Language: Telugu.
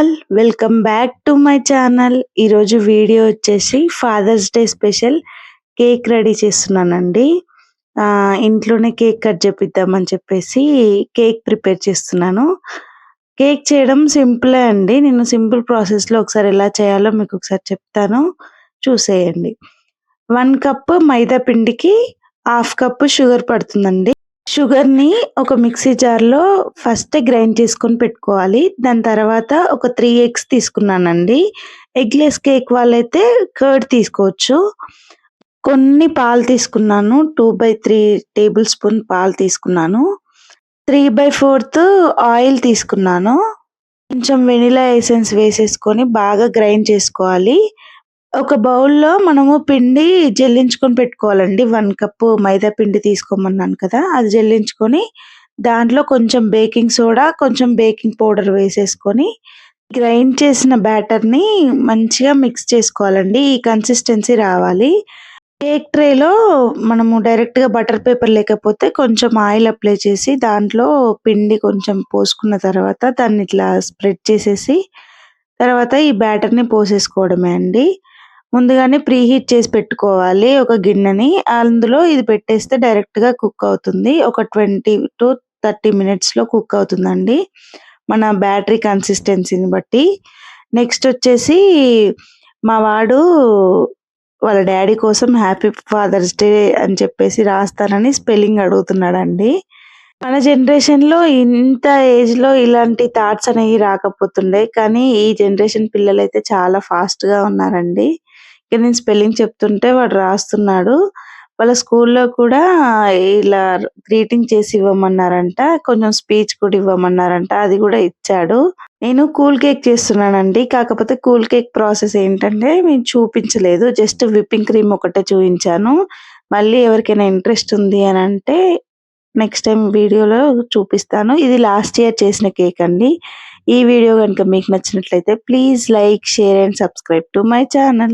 All welcome back to my channel. ఈరోజు వీడియో వచ్చేసి father's day special cake ready చేస్తున్నానండి. ఆ, ఇంట్లోనే కేక్ కట్ చేపిద్దామని చెప్పేసి కేక్ ప్రిపేర్ చేస్తున్నాను. కేక్ చేయడం సింపులే అండి. నేను సింపుల్ ప్రాసెస్లో ఒకసారి ఎలా చేయాలో మీకు ఒకసారి చెప్తాను. చూసేయండి. వన్ కప్ మైదా పిండికి హాఫ్ కప్ షుగర్ పడుతుందండి. షుగర్ని ఒక మిక్సీ జార్లో ఫస్ట్ గ్రైండ్ చేసుకొని పెట్టుకోవాలి. దాని తర్వాత ఒక త్రీ ఎగ్స్ తీసుకున్నానండి. ఎగ్లెస్ కేక్ వాళ్ళైతే కర్డ్ తీసుకోవచ్చు. కొన్ని పాలు తీసుకున్నాను. Two by three table spoon పాలు తీసుకున్నాను. త్రీ బై ఫోర్త్ ఆయిల్ తీసుకున్నాను. కొంచెం వెనిలా ఎసెన్స్ వేసేసుకొని బాగా గ్రైండ్ చేసుకోవాలి. ఒక బౌల్లో మనము పిండి జల్లించుకొని పెట్టుకోవాలండి. వన్ కప్పు మైదా పిండి తీసుకోమన్నాను కదా అది జల్లించుకొని దాంట్లో కొంచెం బేకింగ్ సోడా కొంచెం బేకింగ్ పౌడర్ వేసేసుకొని గ్రైండ్ చేసిన బ్యాటర్ని మంచిగా మిక్స్ చేసుకోవాలండి. ఈ కన్సిస్టెన్సీ రావాలి. కేక్ ట్రేలో మనము డైరెక్ట్గా బటర్ పేపర్ లేకపోతే కొంచెం ఆయిల్ అప్లై చేసి దాంట్లో పిండి కొంచెం పోసుకున్న తర్వాత దాన్ని ఇట్లా స్ప్రెడ్ చేసేసి తర్వాత ఈ బ్యాటర్ని పోసేసుకోవడమే అండి. ముందుగానే ప్రీహీట్ చేసి పెట్టుకోవాలి ఒక గిన్నెని. అందులో ఇది పెట్టేస్తే డైరెక్ట్గా కుక్ అవుతుంది. ఒక ట్వంటీ టు థర్టీ మినిట్స్లో కుక్ అవుతుందండి. మన బ్యాటరీ కన్సిస్టెన్సీని బట్టి. నెక్స్ట్ వచ్చేసి మా వాడు వాళ్ళ డాడీ కోసం హ్యాపీ ఫాదర్స్ డే అని చెప్పేసి రాస్తానని స్పెల్లింగ్ అడుగుతున్నాడండి. మన జనరేషన్లో ఇంత ఏజ్లో ఇలాంటి థాట్స్ అనేవి రాకపోతుండే కానీ ఈ జనరేషన్ పిల్లలు అయితే చాలా ఫాస్ట్గా ఉన్నారండి. ఇక నేను స్పెల్లింగ్ చెప్తుంటే వాడు రాస్తున్నాడు. వాళ్ళ స్కూల్లో కూడా ఇలా గ్రీటింగ్ చేసి ఇవ్వమన్నారంట కొంచెం స్పీచ్ కూడా ఇవ్వమన్నారంట అది కూడా ఇచ్చాడు. నేను కూల్ కేక్ చేస్తున్నానండి. కాకపోతే కూల్ కేక్ ప్రాసెస్ ఏంటంటే మేము చూపించలేదు జస్ట్ విప్పింగ్ క్రీమ్ ఒకటే చూపించాను. మళ్ళీ ఎవరికైనా ఇంట్రెస్ట్ ఉంది అని అంటే నెక్స్ట్ టైం వీడియోలో చూపిస్తాను. ఇది లాస్ట్ ఇయర్ చేసిన కేక్ అండి. ఈ వీడియో కనుక మీకు నచ్చినట్లయితే please like share and subscribe to my channel.